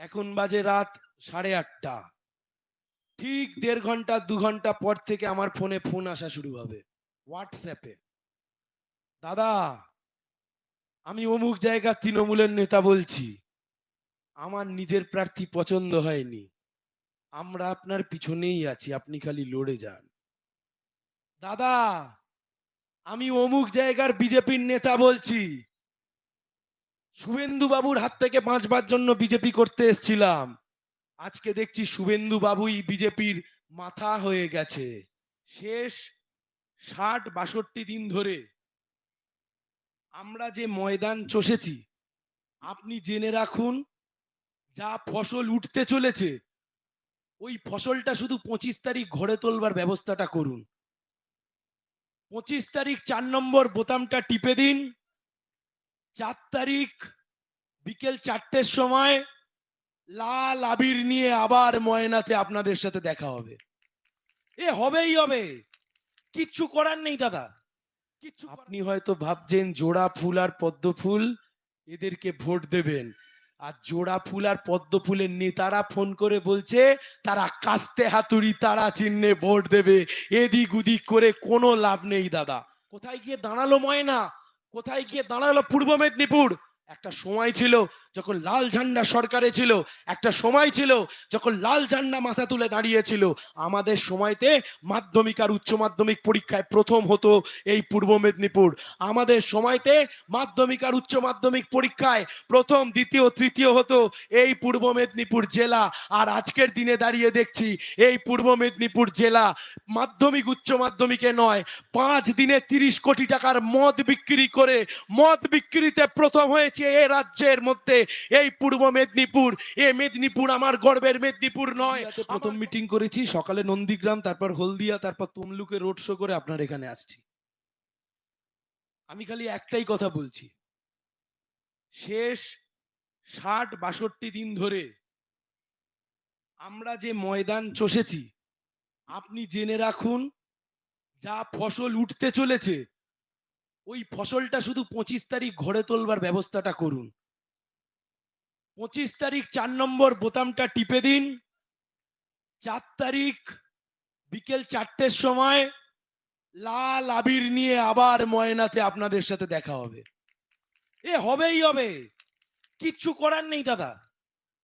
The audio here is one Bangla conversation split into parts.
এখন বাজে রাত সাড়ে আটটা। ঠিক দেড় ঘণ্টা, দু ঘণ্টা পর থেকে আমার ফোনে ফোন আসা শুরু হবে হোয়াটসঅ্যাপে দাদা, আমি অমুক জায়গার তৃণমূলের নেতা বলছি। আমার নিজের প্রার্থী পছন্দ হয়নি। আমরা আপনার পিছনেই আছি, আপনি খালি লড়ে যান। দাদা, আমি অমুক জায়গার বিজেপির নেতা বলছি। শুভেন্দু বাবুর হাত থেকে বাঁচবার জন্য বিজেপি করতে এসছিলাম। আজকে দেখছি শুভেন্দু বাবুই বিজেপির মাথা হয়ে গেছে। শেষ ষাট বাষট্টি দিন ধরে আমরা যে ময়দান চষেছি, আপনি জেনে রাখুন, যা ফসল উঠতে চলেছে, ওই ফসলটা শুধু পঁচিশ তারিখ ঘরে তোলবার ব্যবস্থাটা করুন। পঁচিশ তারিখ চার নম্বর বোতামটা টিপে দিন চার তারিখ বিকেল চারটের সময় লাল আবির নিয়ে আবার ময়নাতে আপনাদের সাথে দেখা হবে। এ হবেই হবে। কিচ্ছু করার নেই দাদা। কিচ্ছু আপনি হয়তো ভাবছেন জোড়া ফুল আর পদ্ম ফুল এদেরকে ভোট দেবেন। আর জোড়া ফুল আর পদ্ম ফুলের নেতারা ফোন করে বলছে তারা কাস্তে হাতুড়ি তারা চিহ্নে ভোট দেবে। এদিক উদিক করে কোনো লাভ নেই দাদা। কোথায় গিয়ে দাঁড়াল ময়না? কোথায় গিয়ে দাঁড়াল পূর্ব মেদিনীপুর? একটা সময় ছিল যখন লাল ঝান্ডা সরকারে ছিল, একটা সময় ছিল যখন লাল ঝান্ডা মাথা তুলে দাঁড়িয়েছিল। আমাদের সময়তে মাধ্যমিক আর উচ্চ মাধ্যমিক পরীক্ষায় প্রথম হতো এই পূর্ব মেদিনীপুর। আমাদের সময়তে মাধ্যমিক আর উচ্চ মাধ্যমিক পরীক্ষায় প্রথম, দ্বিতীয়, তৃতীয় হতো এই পূর্ব মেদিনীপুর জেলা। আর আজকের দিনে দাঁড়িয়ে দেখছি এই পূর্ব মেদিনীপুর জেলা মাধ্যমিক, উচ্চ মাধ্যমিকে নয়, পাঁচ দিনে তিরিশ কোটি টাকার মদ বিক্রি করে, মদ বিক্রিতে প্রথম হয়েছে। এ রাজ্যের মধ্যে এই পূর্ব মেদিনীপুর এ মেদিনীপুর আমার গর্বের মেদিনীপুর নয়। প্রথম মিটিং করেছি সকালে নন্দীগ্রাম তারপর হলদিয়া তারপর তমলুকে রোড শো করে আপনার এখানে আসছি। আমি খালি একটাই কথা বলছি। শেষ ষাট বাষট্টি দিন ধরে আমরা যে ময়দান চষেছি আপনি জেনে রাখুন যা ফসল উঠতে চলেছে ওই ফসলটা শুধু পঁচিশ তারিখ ঘরে তোলবার ব্যবস্থাটা করুন। পঁচিশ তারিখ চার নম্বর বোতামটা টিপে দিন। চার তারিখ বিকেল চারটের সময় লাল আবির নিয়ে আবার ময়নাতে আপনাদের সাথে দেখা হবে। এ হবেই হবে। কিচ্ছু করার নেই দাদা।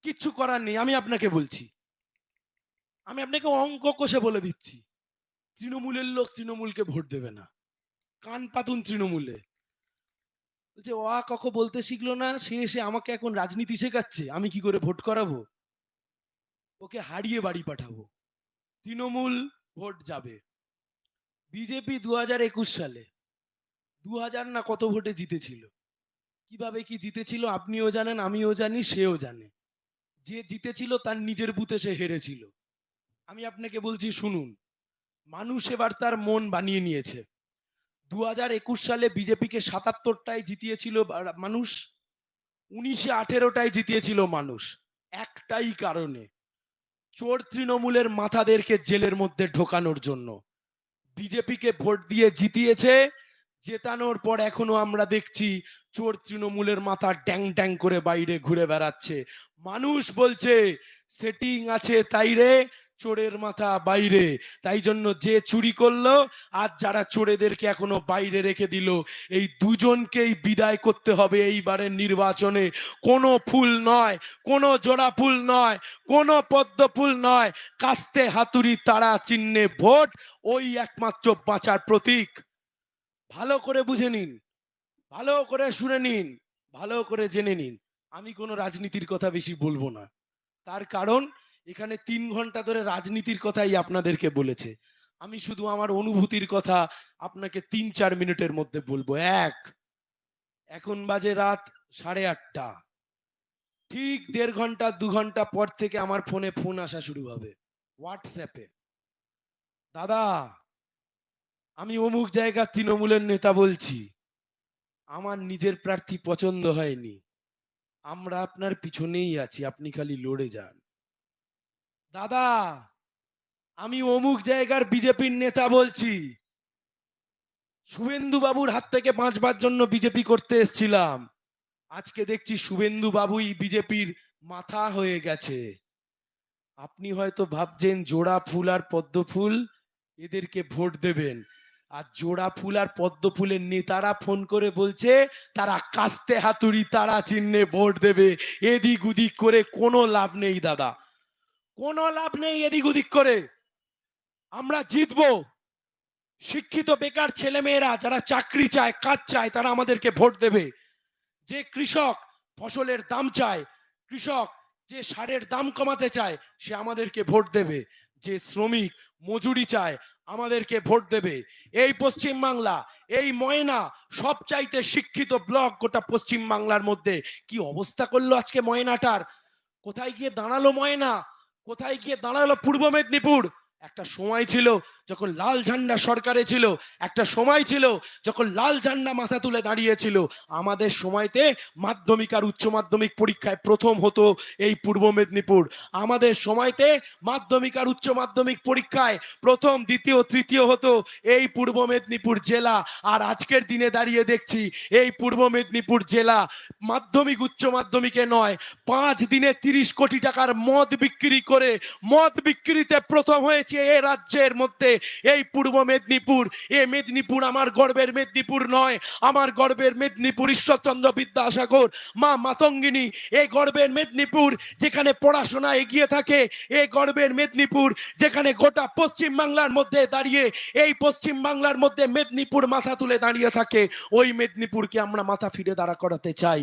কিচ্ছু করার নেই, আমি আপনাকে বলছি। আমি আপনাকে অঙ্ক কষে বলে দিচ্ছি। তৃণমূলের লোক তৃণমূলকে ভোট দেবে না। কান পাতুন তৃণমূলে। বলছে অ আ ক খ বলতে শিখলো না, সে এসে আমাকে এখন রাজনীতি শেখাচ্ছে, আমি কি করে ভোট করাবো? ওকে হারিয়ে বাড়ি পাঠাবো। তৃণমূল ভোট যাবে। বিজেপি দু হাজার একুশ সালে দু হাজার না কত ভোটে জিতেছিল? কীভাবে কি জিতেছিল আপনিও জানেন, আমিও জানি, সেও জানে। যে জিতেছিল তার নিজের বুথে সে হেরেছিল। আমি আপনাকে বলছি, শুনুন। মানুষ এবার তার মন বানিয়ে নিয়েছে। দু হাজার একুশ সালে বিজেপিকে সাতাত্তরটায় জিতিয়েছিল মানুষ, উনিশে আঠেরোটায় জিতিয়েছিল মানুষ। একটাই কারণে, চোর তৃণমূলের মাথাদেরকে জেলের মধ্যে ঢোকানোর জন্য। বিজেপিকে ভোট দিয়ে জিতিয়েছে, জেতানোর পর এখনও আমরা দেখছি চোর তৃণমূলের মাথা ড্যাং ড্যাং করে বাইরে ঘুরে বেড়াচ্ছে। মানুষ বলছে, সেটিং আছে তাই রে চোরের মাথা বাইরে। তাই জন্য যে চুরি করল, আর যারা চোরেদেরকে এখনও বাইরে রেখে দিল, এই দুজনকেই বিদায় করতে হবে এইবারের নির্বাচনে। কোনো ফুল নয়, কোনো জোড়া ফুল নয়, কোনো পদ্ম ফুল নয়, কাস্তে হাতুড়ি তারা চিহ্নে ভোট, ওই একমাত্র বাঁচার প্রতীক। ভালো করে বুঝে নিন, ভালো করে শুনে নিন, ভালো করে জেনে নিন। আমি কোনো রাজনীতির কথা বেশি বলব না। তার কারণ এখানে তিন ঘণ্টা ধরে রাজনীতির কথাই আপনাদেরকে বলেছে। আমি শুধু আমার অনুভূতির কথা আপনাকে তিন চার মিনিটের মধ্যে বলব। এক, এখন বাজে রাত সাড়ে আটটা। ঠিক দেড় ঘণ্টা, দু ঘণ্টা পর থেকে আমার ফোনে ফোন আসা শুরু হবে। হোয়াটসঅ্যাপে। দাদা, আমি অমুক জায়গার তৃণমূলের নেতা বলছি। আমার নিজের প্রার্থী পছন্দ হয়নি। আমরা আপনার পিছনেই আছি, আপনি খালি লড়ে যান। দাদা, আমি অমুক জায়গার বিজেপির নেতা বলছি। শুভেন্দু বাবুর হাত থেকে বাঁচবার জন্য বিজেপি করতে এসছিলাম। আজকে দেখছি শুভেন্দু বাবুই বিজেপির মাথা হয়ে গেছে। আপনি হয়তো ভাবছেন, জোড়া ফুল আর পদ্ম ফুল? এদেরকে ভোট দেবেন। আর জোড়া ফুল আর পদ্ম ফুলের নেতারা ফোন করে বলছে, তারা কাস্তে হাতুড়ি, তারা চিহ্নে ভোট দেবে। এদিক উদিক করে কোনো লাভ নেই, দাদা। কোনো লাভ নেই এদিক ওদিক করে। আমরা জিতবো। শিক্ষিত বেকার ছেলেমেয়েরা যারা চাকরি চায়, কাজ চায়, তারা আমাদেরকে ভোট দেবে। যে কৃষক ফসলের দাম চায়, কৃষক যে সারের দাম কমাতে চায়, সে আমাদেরকে ভোট দেবে। যে শ্রমিক মজুরি চায়, আমাদেরকে ভোট দেবে। এই পশ্চিম বাংলা এই ময়না, সব চাইতে শিক্ষিত ব্লক গোটা পশ্চিম বাংলার মধ্যে। কি অবস্থা করল আজকে ময়নাটার? কোথায় গিয়ে দাঁড়াল ময়না? কোথায় গিয়ে দাঁড়াল পূর্ব মেদিনীপুর? একটা সময় ছিল যখন লাল ঝান্ডা সরকারে ছিল, একটা সময় ছিল যখন লাল ঝান্ডা মাথা তুলে দাঁড়িয়েছিল আমাদের সময়তে মাধ্যমিক আর উচ্চ মাধ্যমিক পরীক্ষায় প্রথম হতো এই পূর্ব মেদিনীপুর। আমাদের সময়তে মাধ্যমিক আর উচ্চ মাধ্যমিক পরীক্ষায় প্রথম, দ্বিতীয়, তৃতীয় হতো এই পূর্ব মেদিনীপুর জেলা। আর আজকের দিনে দাঁড়িয়ে দেখছি এই পূর্ব মেদিনীপুর জেলা মাধ্যমিক, উচ্চ মাধ্যমিকে নয়, পাঁচ দিনে তিরিশ কোটি টাকার মদ বিক্রি করে, মদ বিক্রিতে প্রথম হয়েছে এ রাজ্যের মধ্যে এই পূর্ব মেদিনীপুর, এ মেদিনীপুর আমার গর্বের মেদিনীপুর নয়, আমার গর্বের মেদিনীপুর ঈশ্বরচন্দ্র বিদ্যাসাগর, মা মাতঙ্গিনী এই গর্বের মেদিনীপুর যেখানে পড়াশোনা এগিয়ে থাকে এই গর্বের মেদিনীপুর যেখানে গোটা পশ্চিম বাংলার মধ্যে দাঁড়িয়ে, এই পশ্চিম বাংলার মধ্যে মেদিনীপুর মাথা তুলে দাঁড়িয়ে থাকে, ওই মেদিনীপুরকে আমরা মাথা ফিরে দাঁড়া করাতে চাই।